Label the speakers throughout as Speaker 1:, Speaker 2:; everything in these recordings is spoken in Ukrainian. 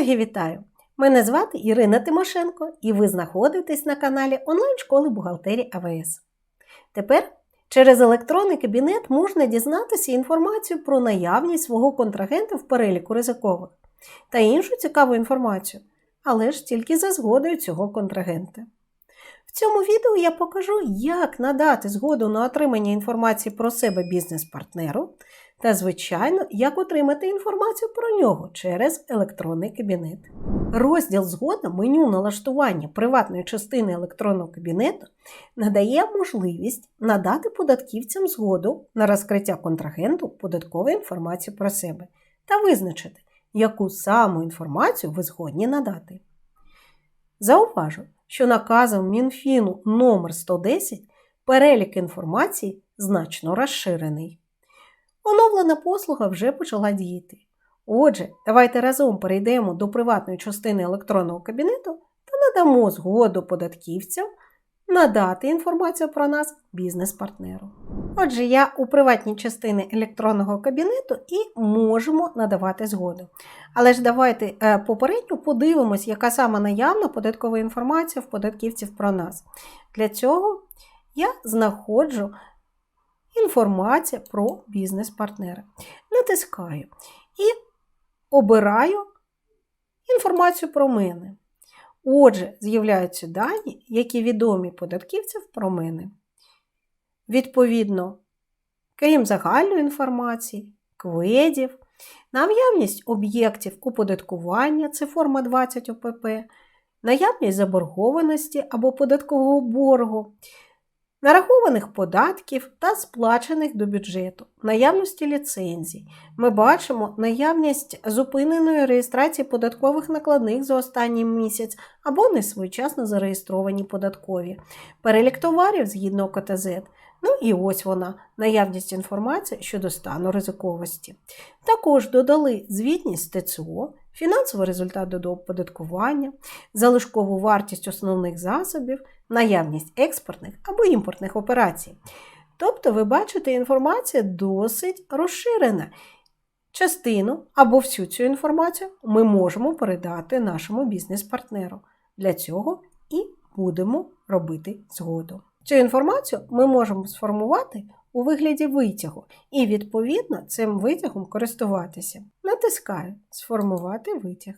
Speaker 1: Колеги, вітаю! Мене звати Ірина Тимошенко, і ви знаходитесь на каналі онлайн-школи бухгалтерії АВС. Тепер через електронний кабінет можна дізнатися інформацію про наявність свого контрагента в переліку ризикових та іншу цікаву інформацію, але ж тільки за згодою цього контрагента. В цьому відео я покажу, як надати згоду на отримання інформації про себе бізнес-партнеру та, звичайно, як отримати інформацію про нього через електронний кабінет. Розділ Згода меню налаштування приватної частини електронного кабінету надає можливість надати податківцям згоду на розкриття контрагенту податкової інформації про себе та визначити, яку саму інформацію ви згодні надати. Зауважу, що наказом Мінфіну номер 110 перелік інформації значно розширений. Оновлена послуга вже почала діяти. Отже, давайте разом перейдемо до приватної частини електронного кабінету та надамо згоду податківцям надати інформацію про нас бізнес-партнеру. Отже, я у приватній частині електронного кабінету і можемо надавати згоду. Але ж давайте е, попередньо подивимось, яка саме наявна податкова інформація в податківців про нас. Для цього я знаходжу інформацію про бізнес-партнера. Натискаю і обираю інформацію про мене. Отже, з'являються дані, які відомі податківців про мене. Відповідно, крім загальної інформації, кведів, наявність об'єктів оподаткування це форма 20 ОПП, наявність заборгованості або податкового боргу, нарахованих податків та сплачених до бюджету, наявності ліцензій. Ми бачимо наявність зупиненої реєстрації податкових накладних за останній місяць або несвоєчасно зареєстровані податкові, перелік товарів згідно КТЗ. Ну і ось вона, наявність інформації щодо стану ризиковості. Також додали звітність ТЦО, фінансовий результат до оподаткування, залишкову вартість основних засобів, наявність експортних або імпортних операцій. Тобто, ви бачите, інформація досить розширена. Частину або всю цю інформацію ми можемо передати нашому бізнес-партнеру. Для цього і будемо робити згоду. Цю інформацію ми можемо сформувати у вигляді витягу і, відповідно, цим витягом користуватися. Натискаю Сформувати витяг.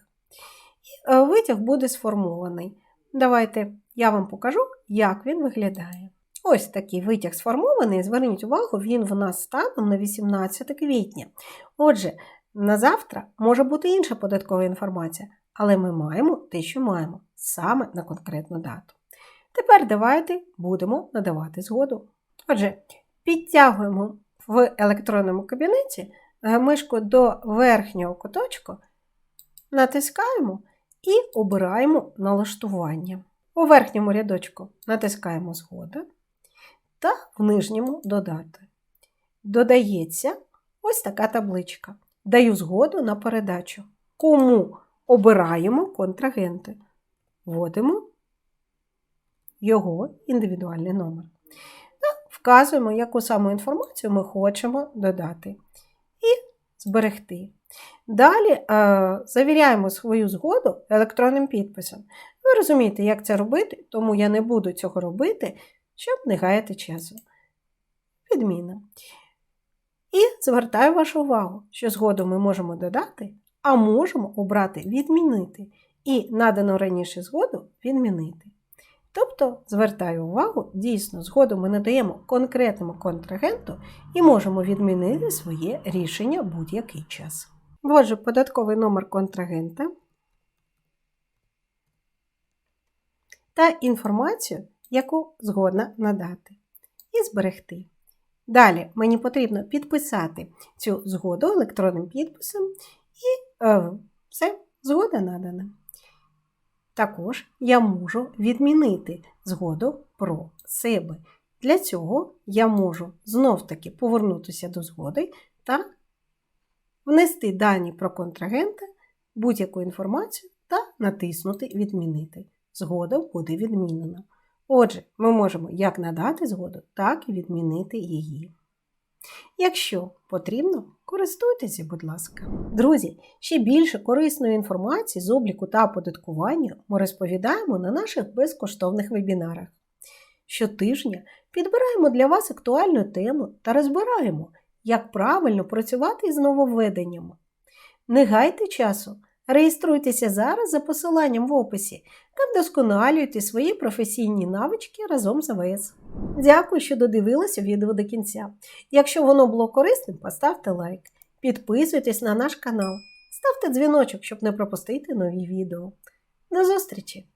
Speaker 1: І витяг буде сформований. Давайте я вам покажу, як він виглядає. Ось такий витяг сформований. Зверніть увагу, він в нас станом на 18 квітня. Отже, на завтра може бути інша податкова інформація, але ми маємо те, що маємо, саме на конкретну дату. Тепер давайте будемо надавати згоду. Отже, підтягуємо в електронному кабінеті мишку до верхнього куточку, натискаємо і обираємо налаштування. У верхньому рядочку натискаємо Згода та в нижньому Додати. Додається ось така табличка. Даю згоду на передачу. Кому обираємо контрагенти. Вводимо його індивідуальний номер. Вказуємо, яку саму інформацію ми хочемо додати. І зберегти. Далі е, завіряємо свою згоду електронним підписом. Ви розумієте, як це робити, тому я не буду цього робити, щоб не гаяти часу. Відміна. І звертаю вашу увагу, що згоду ми можемо додати, а можемо обрати відмінити. І надану раніше згоду відмінити. Тобто, звертаю увагу, дійсно, згоду ми надаємо конкретному контрагенту і можемо відмінити своє рішення будь-який час. Вводжу податковий номер контрагента та інформацію, яку згодна надати, і зберегти. Далі мені потрібно підписати цю згоду електронним підписом, і е, все, згода надана. Також я можу відмінити згоду про себе. Для цього я можу знов-таки повернутися до згоди та внести дані про контрагента, будь-яку інформацію та натиснути Відмінити. Згода буде відмінена. Отже, ми можемо як надати згоду, так і відмінити її. Якщо потрібно, користуйтеся, будь ласка. Друзі, ще більше корисної інформації з обліку та оподаткування ми розповідаємо на наших безкоштовних вебінарах. Щотижня підбираємо для вас актуальну тему та розбираємо, як правильно працювати із нововведеннями. Не гайте часу, реєструйтеся зараз за посиланням в описі та вдосконалюйте свої професійні навички разом з АВС. Дякую, що додивилися відео до кінця. Якщо воно було корисним, поставте лайк, підписуйтесь на наш канал, ставте дзвіночок, щоб не пропустити нові відео. До зустрічі!